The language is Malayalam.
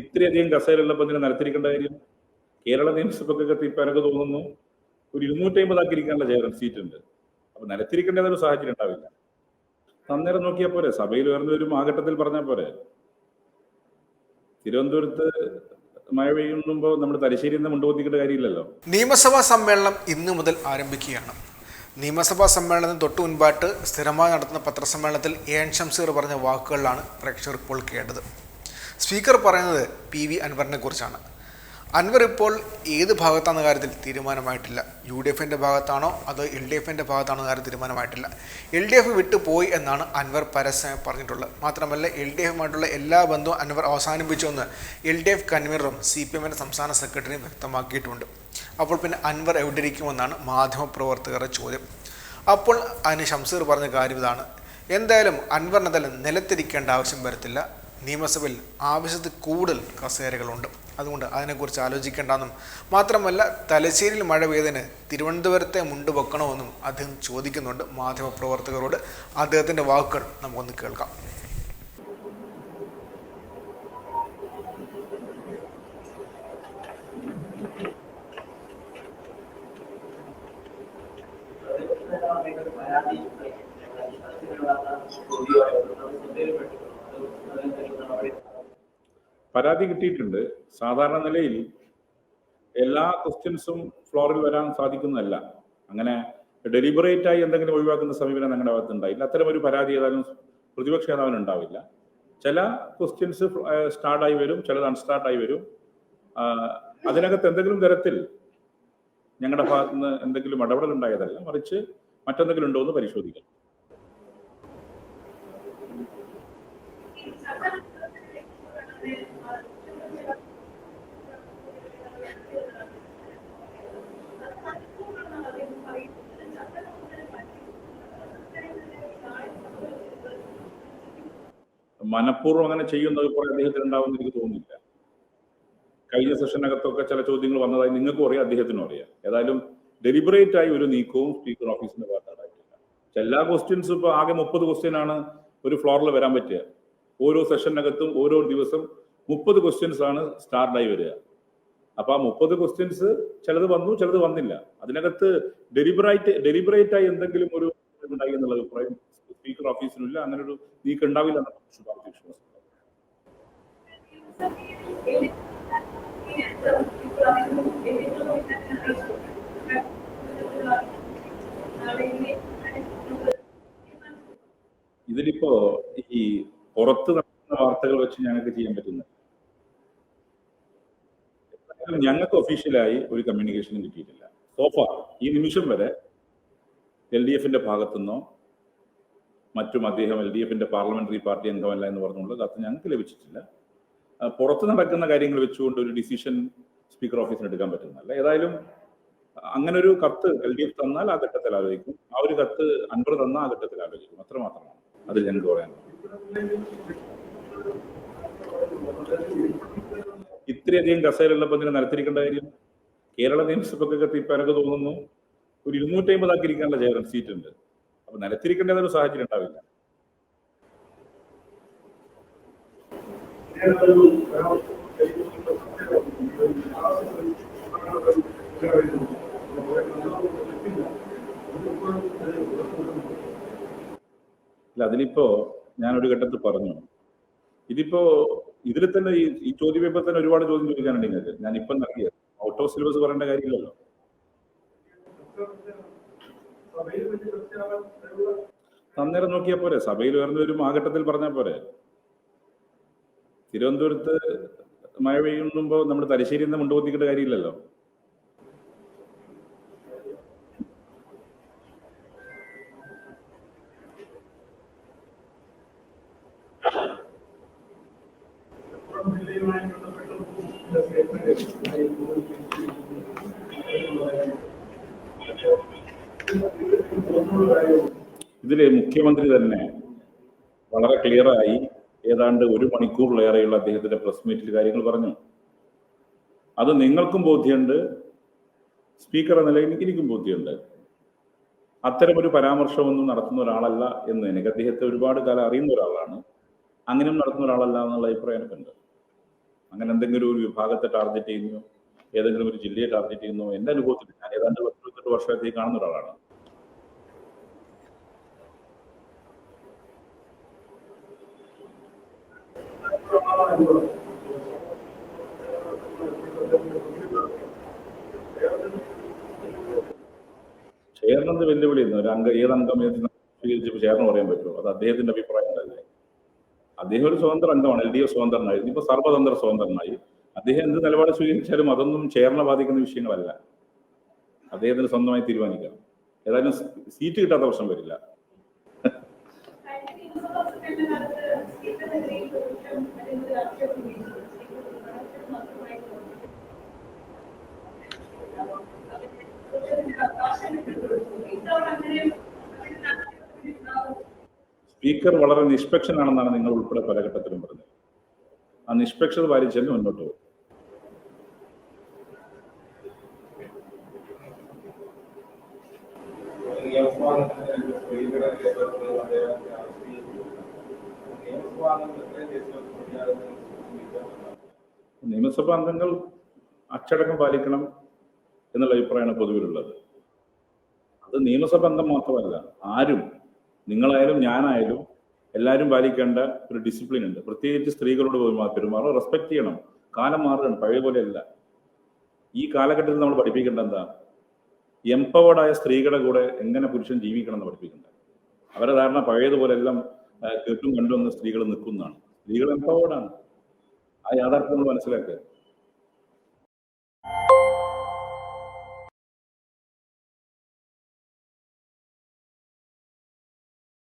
ഇത്രയധികം കസേരയുള്ളപ്പോൾ ഇതിനെ നിലത്തിരിക്കേണ്ട കാര്യം? കേരള നിയമസഭയ്ക്കൊക്കെ ഇപ്പം എനിക്ക് തോന്നുന്നു. ഒരു ഇരുന്നൂറ്റി അമ്പതാക്കി ഇരിക്കാനുള്ള ചേരൻ സീറ്റ് ഉണ്ട്. അപ്പൊ നിലത്തിരിക്കേണ്ട ഒരു സാഹചര്യം ഉണ്ടാവില്ല. അന്നേരം നോക്കിയാൽ പോരെ. സഭയിൽ ഉയർന്നു വരും ആ ഘട്ടത്തിൽ പറഞ്ഞാൽ പോരെ. തിരുവനന്തപുരത്ത് മഴ പെയ്യുമ്പോൾ നമ്മൾ തലശ്ശേരിയിൽ മുണ്ടുപോത്തിക്കേണ്ട കാര്യമില്ലല്ലോ. നിയമസഭാ സമ്മേളനം ഇന്ന് മുതൽ ആരംഭിക്കുകയാണ്. നിയമസഭാ സമ്മേളനത്തിന് തൊട്ടു മുൻപായിട്ട് സ്ഥിരമായി നടത്തുന്ന പത്രസമ്മേളനത്തിൽ എ എൻ ഷംസീർ പറഞ്ഞ വാക്കുകളിലാണ് പ്രേക്ഷകർ ഇപ്പോൾ കേട്ടത്. സ്പീക്കർ പറയുന്നത് പി വി അൻവറിനെ കുറിച്ചാണ്. അൻവർ ഇപ്പോൾ ഏത് ഭാഗത്താണെന്ന കാര്യത്തിൽ തീരുമാനമായിട്ടില്ല. യു ഡി എഫിന്റെ ഭാഗത്താണോ അതോ എൽ ഡി എഫിന്റെ ഭാഗത്താണോ കാര്യം തീരുമാനമായിട്ടില്ല. എൽ ഡി എഫ് വിട്ടു പോയി എന്നാണ് അൻവർ പരസ്യമായി പറഞ്ഞിട്ടുള്ളത്. മാത്രമല്ല എൽ ഡി എഫുമായിട്ടുള്ള എല്ലാ ബന്ധവും അൻവർ അവസാനിപ്പിച്ചുവെന്ന് എൽ ഡി എഫ് കൺവീനറും സി പി എമ്മിന്റെ സംസ്ഥാന സെക്രട്ടറിയും വ്യക്തമാക്കിയിട്ടുണ്ട്. അപ്പോൾ പിന്നെ അൻവർ എവിടെ ഇരിക്കുമെന്നാണ് മാധ്യമപ്രവർത്തകരുടെ ചോദ്യം. അപ്പോൾ അതിന് ഷംസീർ പറഞ്ഞ കാര്യം ഇതാണ്. എന്തായാലും അൻവറിനെന്തായാലും നിലത്തിരിക്കേണ്ട ആവശ്യം വരത്തില്ല. നിയമസഭയിൽ ആവശ്യത്തിൽ കൂടുതൽ കസേരകളുണ്ട്. അതുകൊണ്ട് അതിനെക്കുറിച്ച് ആലോചിക്കേണ്ടെന്നും മാത്രമല്ല തലശ്ശേരിയിൽ മഴ പെയ്തതിന് തിരുവനന്തപുരത്തെ മുണ്ട് വെക്കണമെന്നും അദ്ദേഹം ചോദിക്കുന്നുണ്ട് മാധ്യമപ്രവർത്തകരോട്. അദ്ദേഹത്തിന്റെ വാക്കുകൾ നമുക്കൊന്ന് കേൾക്കാം. പരാതി കിട്ടിയിട്ടുണ്ട്. സാധാരണ നിലയിൽ എല്ലാ ക്വസ്റ്റ്യൻസും ഫ്ലോറിൽ വരാൻ സാധിക്കുന്നതല്ല. അങ്ങനെ ഡെലിബറേറ്റ് ആയി എന്തെങ്കിലും ഒഴിവാക്കുന്ന സമീപനം ഞങ്ങളുടെ ഭാഗത്ത് ഉണ്ടായില്ല അത്തരം ഒരു പരാതി ഏതായാലും പ്രതിപക്ഷ നേതാവിന് ഉണ്ടാവില്ല. ചില ക്വസ്റ്റ്യൻസ് സ്റ്റാർട്ടായി വരും ചിലത് അൺസ്റ്റാർട്ടായി വരും. അതിനകത്ത് എന്തെങ്കിലും തരത്തിൽ ഞങ്ങളുടെ ഭാഗത്തുനിന്ന് എന്തെങ്കിലും ഇടപെടൽ ഉണ്ടായതല്ല മറിച്ച് മറ്റെന്തെങ്കിലും ഉണ്ടോ എന്ന് പരിശോധിക്കാം. മനഃപൂർവം അങ്ങനെ ചെയ്യുന്ന അഭിപ്രായം അദ്ദേഹത്തിന് ഉണ്ടാവുമെന്ന് എനിക്ക് തോന്നുന്നില്ല. കഴിഞ്ഞ സെഷനകത്തൊക്കെ ചില ചോദ്യങ്ങൾ വന്നതായി നിങ്ങൾക്കും അറിയാം അദ്ദേഹത്തിനും അറിയാം. ഏതായാലും ഡെലിബറേറ്റ് ആയി ഒരു നീക്കവും സ്പീക്കർ ഓഫീസിന്റെ ഭാഗത്തുണ്ടായിട്ടില്ല എല്ലാ ക്വസ്റ്റ്യൻസും ഇപ്പൊ ആകെ മുപ്പത് ക്വസ്റ്റ്യൻ ആണ് ഒരു ഫ്ലോറിൽ വരാൻ പറ്റുക. ഓരോ സെഷനകത്തും ഓരോ ദിവസം മുപ്പത് ക്വസ്റ്റ്യൻസ് ആണ് സ്റ്റാർട്ടായി വരിക. അപ്പൊ ആ മുപ്പത് ക്വസ്റ്റ്യൻസ് ചിലത് വന്നു ചിലത് വന്നില്ല. അതിനകത്ത് ഡെലിബറേറ്റ് ഡെലിബറേറ്റ് ആയി എന്തെങ്കിലും ഒരു ഉണ്ടായി എന്നുള്ള അഭിപ്രായം സ്പീക്കർ ഓഫീസിനില്ല അങ്ങനെ ഒരു നീക്കം ഉണ്ടാവില്ല ശുഭാപ്തി വിശ്വാസം. ഇതിലിപ്പോ ഈ പുറത്ത് നടക്കുന്ന വാർത്തകൾ വെച്ച് ഞങ്ങൾക്ക് ചെയ്യാൻ പറ്റുന്നത്. ഞങ്ങൾക്ക് ഒഫീഷ്യലായി ഒരു കമ്മ്യൂണിക്കേഷനും കിട്ടിയിട്ടില്ല. സോഫ ഈ നിമിഷം വരെ എൽ ഡി എഫിന്റെ ഭാഗത്തുനിന്നോ മറ്റും അദ്ദേഹം എൽ ഡി എഫിന്റെ പാർലമെന്ററി പാർട്ടി അംഗമല്ല എന്ന് പറഞ്ഞുള്ള കത്ത് ഞങ്ങൾക്ക് ലഭിച്ചിട്ടില്ല. പുറത്ത് നടക്കുന്ന കാര്യങ്ങൾ വെച്ചുകൊണ്ട് ഒരു ഡിസിഷൻ സ്പീക്കർ ഓഫീസിന് എടുക്കാൻ പറ്റുന്നതല്ല. ഏതായാലും അങ്ങനെ ഒരു കത്ത് എൽ ഡി എഫ് തന്നാൽ ആ ഘട്ടത്തിൽ ആലോചിക്കും. ആ ഒരു കത്ത് അൻപർ തന്നാൽ ആ ഘട്ടത്തിൽ ആലോചിക്കും. അത്ര മാത്രമാണ്. അതിൽ ഞങ്ങൾക്ക് പറയാൻ ഇത്രയധികം കസേരയുള്ളപ്പോൾ ഇതിനെ നിലത്തിരിക്കേണ്ട കാര്യം കേരള നിയമസഭക്കൊക്കെ ഇപ്പൊ എനിക്ക് തോന്നുന്നു. ഒരു ഇരുന്നൂറ്റി അമ്പതാക്കി ഇരിക്കാനുള്ള ചെയർ സീറ്റ് ഉണ്ട്. അപ്പൊ ഒരു സാഹചര്യം ഉണ്ടാവില്ല. അല്ല അതിലിപ്പോ ഞാനൊരു ഘട്ടത്തിൽ പറഞ്ഞു. ഇതിപ്പോ ഇതിൽ തന്നെ ഈ ഈ ചോദ്യപേപ്പർ തന്നെ ഒരുപാട് ചോദ്യം ചോദിക്കാനുണ്ട് ഞാൻ ഇപ്പം നൽകിയത്. ഔട്ട് ഓഫ് സിലബസ് പറയേണ്ട കാര്യമില്ലല്ലോ. അന്നേരം നോക്കിയാൽ പോരെ. സഭയിൽ ഉയർന്നു വരും ആ ഘട്ടത്തിൽ പറഞ്ഞാൽ പോരെ. തിരുവനന്തപുരത്ത് മഴ പെയ്യുമ്പോൾ നമ്മൾ തലശ്ശേരിയിൽ നിന്ന് മുണ്ടുപോത്തിക്കേണ്ട കാര്യമില്ലല്ലോ. മുഖ്യമന്ത്രി തന്നെ വളരെ ക്ലിയറായി ഏതാണ്ട് ഒരു മണിക്കൂറിലേറെയുള്ള അദ്ദേഹത്തിന്റെ പ്രസ് മീറ്റിൽ കാര്യങ്ങൾ പറഞ്ഞു. അത് നിങ്ങൾക്കും ബോധ്യമുണ്ട് സ്പീക്കർ എന്ന നിലയിൽ എനിക്കും ബോധ്യമുണ്ട്. ഒരു പരാമർശമൊന്നും നടത്തുന്ന ഒരാളല്ല എന്ന് എനിക്ക് അദ്ദേഹത്തെ ഒരുപാട് കാലം അറിയുന്ന ഒരാളാണ്. അങ്ങനെയും നടത്തുന്ന ഒരാളല്ല എന്നുള്ള അഭിപ്രായം എനിക്കുണ്ട്. അങ്ങനെ എന്തെങ്കിലും ഒരു വിഭാഗത്തെ ടാർഗറ്റ് ചെയ്യുന്നു ഏതെങ്കിലും ഒരു ജില്ലയെ ടാർഗറ്റ് ചെയ്യുന്നു എന്റെ അനുഭവത്തിൽ ഞാൻ ഏതാണ്ട് പത്ത് വർഷത്തേക്ക് കാണുന്ന ഒരാളാണ്. ചേർന്നത് വെല്ലുവിളിയെന്ന് ഒരു അംഗം ഏത് അംഗം സ്വീകരിച്ചപ്പോൾ ചേർന്ന് പറയാൻ പറ്റുമോ? അത് അദ്ദേഹത്തിന്റെ അഭിപ്രായം അല്ലേ? അദ്ദേഹം ഒരു സ്വതന്ത്ര അംഗമാണ് എൽ ഡി എഫ് സ്വതന്ത്രനായി. ഇപ്പൊ സർവതന്ത്ര സ്വതന്ത്രനായി. അദ്ദേഹം എന്ത് നിലപാട് സ്വീകരിച്ചാലും അതൊന്നും ചേർന്ന ബാധിക്കുന്ന വിഷയങ്ങളല്ല. അദ്ദേഹത്തിന് സ്വന്തമായി തീരുമാനിക്കാം. ഏതായാലും സീറ്റ് കിട്ടാത്ത പ്രശ്നം വരില്ല. സ്പീക്കർ വളരെ നിഷ്പക്ഷനാണെന്നാണ് നിങ്ങൾ ഉൾപ്പെടെ പല ഘട്ടത്തിലും പറഞ്ഞത്. ആ നിഷ്പക്ഷത പാലിച്ചല്ലേ മുന്നോട്ട് പോകും. നിയമസഭാ അംഗങ്ങൾ അച്ചടക്കം പാലിക്കണം എന്നുള്ള അഭിപ്രായമാണ് പൊതുവിലുള്ളത്. അത് നിയമസഭ അംഗം മാത്രമല്ല ആരും നിങ്ങളായാലും ഞാനായാലും എല്ലാവരും പാലിക്കേണ്ട ഒരു ഡിസിപ്ലിൻ ഉണ്ട്. പ്രത്യേകിച്ച് സ്ത്രീകളോട് പെരുമാ- പെരുമാറും റെസ്പെക്ട് ചെയ്യണം. കാലം മാറുകയാണ്. പഴയ പോലെയല്ല. ഈ കാലഘട്ടത്തിൽ നമ്മൾ പഠിപ്പിക്കേണ്ട എന്താ? എംപവേർഡായ സ്ത്രീകളുടെ കൂടെ എങ്ങനെ പുരുഷൻ ജീവിക്കണം എന്ന് പഠിപ്പിക്കേണ്ട. അവരെ ധാരണ പഴയതുപോലെ എല്ലാം കെട്ടും കണ്ടും സ്ത്രീകൾ നിൽക്കുന്നതാണ്. സ്ത്രീകൾ എംപവേർഡാണ് ആ യാഥാർത്ഥ്യം മനസ്സിലാക്കുക.